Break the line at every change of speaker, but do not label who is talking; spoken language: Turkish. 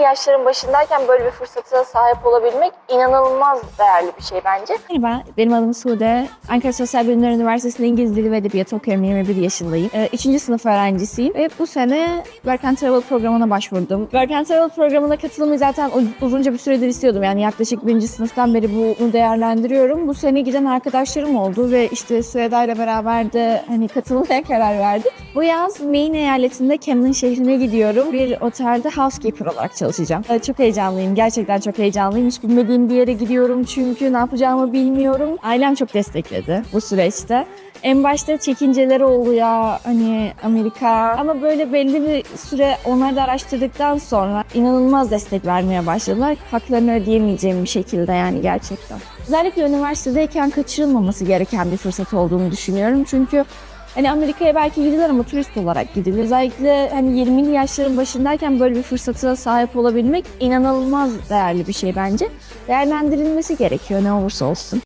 yaşların başındayken böyle bir fırsata sahip olabilmek inanılmaz değerli bir şey bence.
Merhaba, benim adım Sude. Ankara Sosyal Bilimler Üniversitesi'nde İngiliz Dili ve Edebiyatı okuyorum. 21 yaşındayım. Ee, Üçüncü sınıf öğrencisiyim ve bu sene Work and Travel programına başvurdum. Work and Travel programına katılmayı zaten uz- uzunca bir süredir istiyordum. Yani yaklaşık birinci sınıftan beri bunu değerlendiriyorum. Bu sene giden arkadaşlarım oldu ve işte Sueda ile beraber de hani katılmaya karar verdik. Bu yaz Maine eyaletinde Camden şehrine gidiyorum. Bir otelde housekeeper olarak çalışacağım. Ee, Çok heyecanlıyım. Gerçekten çok heyecanlıyım. Hiç bilmediğim bir yere gidiyorum çünkü ne yapacağımı bilmiyorum. Ailem çok destekledi bu süreçte. En başta çekinceleri oluyor hani Amerika ama böyle belli bir süre onları da araştırdıktan sonra inanılmaz destek vermeye başladılar. Haklarını ödeyemeyeceğim bir şekilde yani gerçekten. Özellikle üniversitedeyken kaçırılmaması gereken bir fırsat olduğunu düşünüyorum. Çünkü Hani Amerika'ya belki gidilir ama turist olarak gidilir. Özellikle hani 20'li yaşların başındayken böyle bir fırsata sahip olabilmek inanılmaz değerli bir şey bence. Değerlendirilmesi gerekiyor ne olursa olsun.